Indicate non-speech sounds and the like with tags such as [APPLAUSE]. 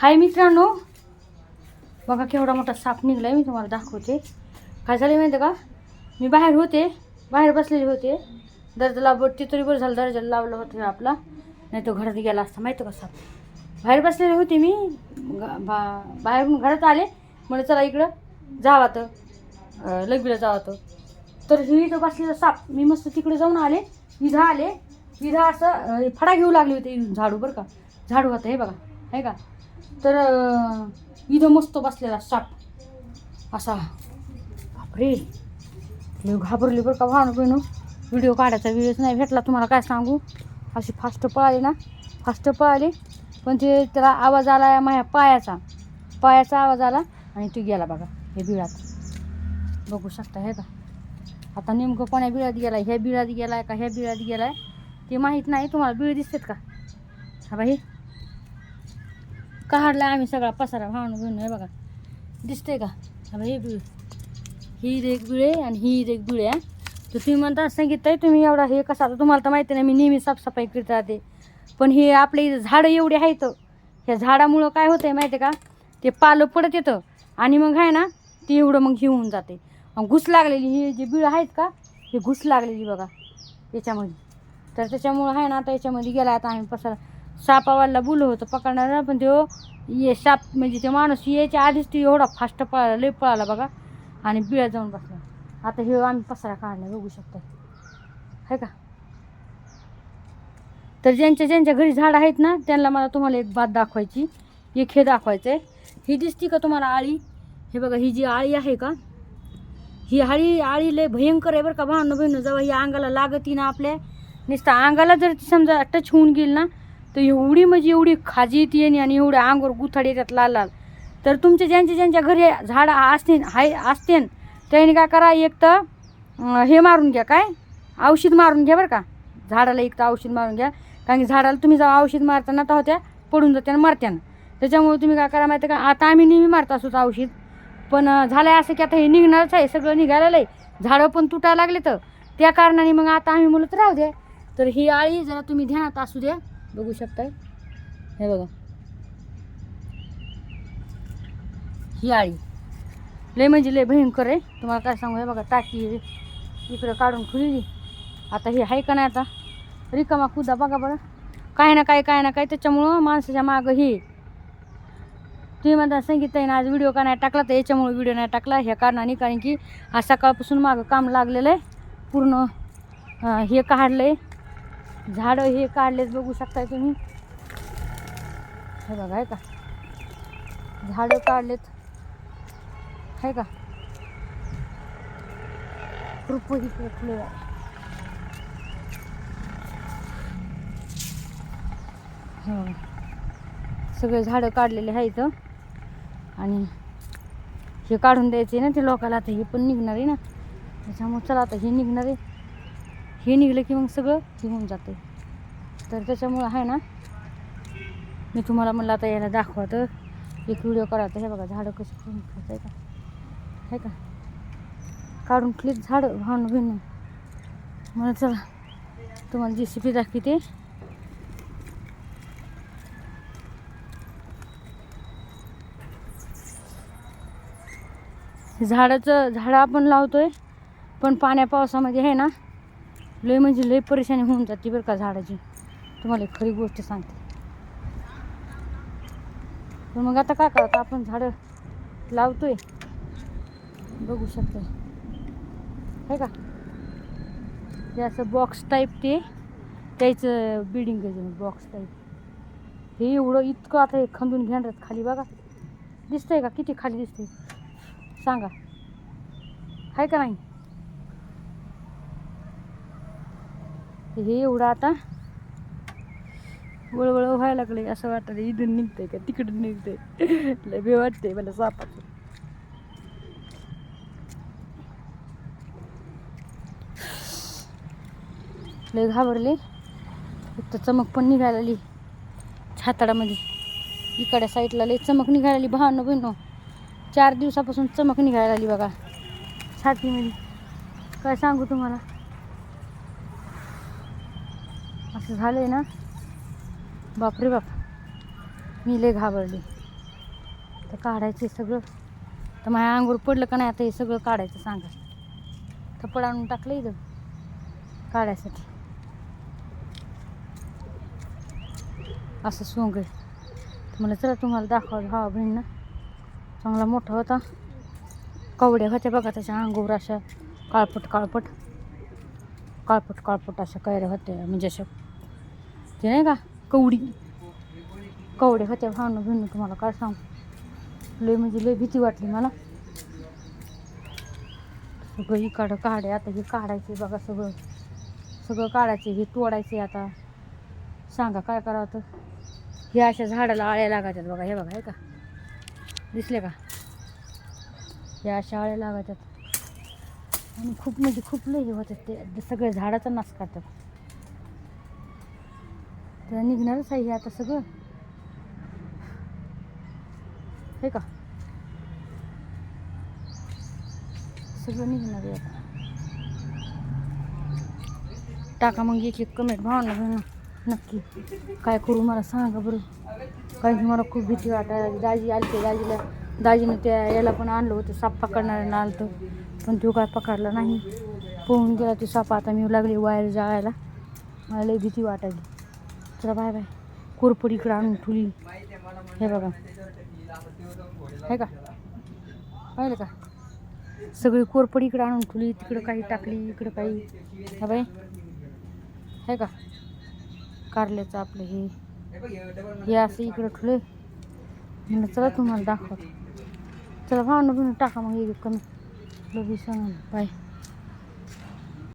हाय मित्रांनो. बघा केवढा मोठा साप निघलाय मी तुम्हाला दाखवते. काय झालं माहिती का? मी बाहेर होते बाहेर बसलेले होते. दर्जा लावत तरी बरं झालं दर्जाला लावलं होतं आपला. नाही तो घरात गेला असता माहिती का साप? बाहेर बसलेले होते मी बा बाहेरून घरात आले. म्हणजे चला इकडं जावा तर लगबीला जावं तर तर ही इथं बसलेला साप मी मस्त तिकडे जाऊन आले. विधा आले. विधा असं फडा घेऊ लागले होते झाडू बरं का. झाडू होतं हे बघा आहे का? तर इथं मस्त बसलेला साप. असा. बापरे. लय घाबरली बरं का भावना बहिणू व्हिडिओ काढायचा वेळच नाही भेटला तुम्हाला काय सांगू? अशी फास्ट पळाली ना. फास्ट पळाली पण ते त्याला आवाज आला माझ्या पायाचा. पायाचा आवाज आला आणि तो गेला बघा हे बिळात. बघू शकता हे का? आता नेमकं कोण्या बिळात गेला ह्या बिळात गेला आहे का ह्या बिळात गेला आहे ते माहीत नाही. तुम्हाला बिळ दिसतात का? हा बाई. काढला आम्ही सगळा पसारा भावना घेऊन हे बघा. दिसतंय का? हे बिळ ही एक बिळ आहे आणि ही एक बिळ आहे तर तुम्ही म्हणता सांगितलंय तुम्ही एवढा हे कसा? आता तुम्हाला तर माहिती नाही मी नेहमी साफसफाई करत राहते. पण हे आपले इथं झाडं एवढे आहेत ह्या झाडामुळं काय होतंय माहिती आहे का? ते पालं पडत येतं आणि मग आहे ना ते एवढं मग हे होऊन जाते. घुस लागलेली ही जी बिळं आहेत का हे घुस लागलेली बघा याच्यामध्ये. तर त्याच्यामुळं आहे ना आता याच्यामध्ये गेला आता आम्ही पसारा सापावाला बोललो होतं पकडणारा पण तो ये साप म्हणजे ते माणूस यायच्या आधीच ती एवढा फास्ट पळाला लय पळाला बघा. आणि बिळा जाऊन बसला. आता हे आम्ही पसरा काढला बघू शकतो. आहे का? तर ज्यांच्या ज्यांच्या घरी झाडं आहेत ना त्यांना मला तुम्हाला एक बात दाखवायची. एक हे दाखवायचं आहे ही दिसती का तुम्हाला आळी? हे बघा ही जी आळी आहे का? ही आळी आळी लय भयंकर आहे बरं का भावनं बहिणं जेव्हा ही अंगाला लागती ना आपल्या नुसतं अंगाला जर ती समजा टच होऊन गेली ना तर एवढी म्हणजे एवढी खाजी येते आणि आणि एवढ्या अंगावर गुथाड येतात लाल लाल. तर तुमच्या ज्यांच्या ज्यांच्या घरी झाडं असतील हाय असतील त्याने काय करा एक तर हे मारून घ्या काय? औषध मारून घ्या बरं का. झाडाला एक तर औषध मारून घ्या. कारण की झाडाला तुम्ही जेव्हा औषध मारताना तर होत्या पडून जात्या आणि त्याच्यामुळे तुम्ही काय करा माहिती आहे का आता आम्ही नेहमी मारत असोच औषध. पण झालं आहे असं की आता हे निघणारच आहे सगळं निघालेलं आहे. झाडं पण तुटायला लागले तर. त्या कारणाने मग आता आम्ही म्हणत राहू दे तर ही आळी जरा तुम्ही ध्यानात असू द्या. बघू शकताय? हे बघा. ही आळी. लय म्हणजे लय भयंकर आहे. तुम्हाला काय सांगू हे बघा टाकी इकडं काढून खुली आता हे आहे का नाही आता? रिकामा कुदा बघा बरं. काय ना काय काय ना काय त्याच्यामुळं माणसाच्या मागं हे. तुम्ही म्हणता सांगितलं ना आज व्हिडिओ का नाही टाकला? तर याच्यामुळे व्हिडिओ नाही टाकला. ह्या कारणाने कारण की आज सकाळपासून मागं काम लागलेलं आहे. पूर्ण हे काढलं आहे झाडं हे काढलेच बघू शकताय तुम्ही. हे बघा आहे का? झाडं काढलेत. आहे का? रुप इकडे फुले सगळे झाडं काढलेले आहेत आणि हे काढून द्यायचे ना ते लोकाला आता हे पण निघणार आहे ना. त्याच्यामुळे चला आता हे निघणार आहे. हे निघलं की मग सगळं घेऊन होऊन जाते. तर त्याच्यामुळं आहे ना मी तुम्हाला म्हणलं आता याला दाखवतं. एक व्हिडिओ करायचा हे बघा झाडं कशी करून खायचं आहे का? आहे का? काढून क्लिक झाडं भावनं भिन्न मला चला तुम्हाला जी सी पी दाखवते. झाडाचं झाडं आपण लावतोय पण पाण्या पावसामध्ये आहे ना लय म्हणजे लय परेशानी होऊन जाते बरं का झाडाची. तुम्हाला एक खरी गोष्ट सांगते. पण मग आता काय करतो आपण झाडं लावतोय. बघू शकतो आहे का? हे असं बॉक्स टाईप ते त्याचं बिल्डिंग आहे बॉक्स टाईप हे एवढं इतकं आता हे खंदून घेणार खाली बघा. दिसतंय का? किती खाली दिसतंय? सांगा. आहे का नाही? हे एवढं आता वळवळ व्हायला लागले असं वाटतं इथून निघतंय का? तिकडून निघतंय. [LAUGHS] लय बे वाटतंय मला सापाचं. लय घाबरले. तर चमक पण निघायला छाताडामध्ये. इकड्या साईडला लय चमक निघाली आली. भावनं चार दिवसापासून चमक निघायला आली बघा. छातीमध्ये. काय सांगू तुम्हाला? असं आहे ना? बापरे बाप. मी लय घाबरले. तर काढायचे सगळं. तर माझ्या अंगूर पडलं का नाही आता हे सगळं काढायचं सांगा. थप्पड आणून टाकलं इथं. काढायसाठी. असं सोंग आहे. तर मला चला तुम्हाला दाखवा भावा बहिणीनं चांगला मोठा होता. कवड्या होत्या बघा त्याच्या अंगूर अशा. काळपट काळपट. काळपट काळपट अशा कैऱ्या होत्या. म्हणजे अशा ते नाही का? कवडी. कवडे होत्या भावनं भिन्न तुम्हाला काय सांगू? लय म्हणजे लय भीती वाटली मला. सगळं ही काढ काढे आता हे काढायचे बघा सगळं. सगळं काढायचे हे तोडायचे आता. सांगा काय करावं तर हे अशा झाडाला आळ्या लागायच्यात बघा हे बघा हे का? दिसले का? हे अशा आळ्या लागायच्यात. आणि खूप म्हणजे खूप लय हे होतात ते. सगळे झाडाचा नाश करतात. तर निघणारच आहे हे आता सगळं. हे का? सगळं निघणार आहे आता. टाका मग एक एक कमेंट भावना नक्की. काय करू मला सांगा बरं. कारण की मला खूप भीती वाटायला दाजी आली ते दाजीला दाजीनं त्या याला पण आणलं होतं साप पकडणाऱ्यानं आलं होतं. पण तो काय पकडला नाही. पोहून गेला ते साप. आता मी लागली वायर जाळायला. मला लई भीती वाटायली. चला बाय बाय. कोरपड इकडं आणून ठुली हे बघा. आहे का? पाहिलं का? सगळी कोरपड इकडं आणून ठुली तिकडं काही टाकली इकडं काही. हा बाई हे का? कारल्याचं आपलं हे. हे असं इकडं ठुले म्हणलं चला तुम्हाला दाखवतो. चला भावनं बिवणं टाका मग एक कमी लबी बाय.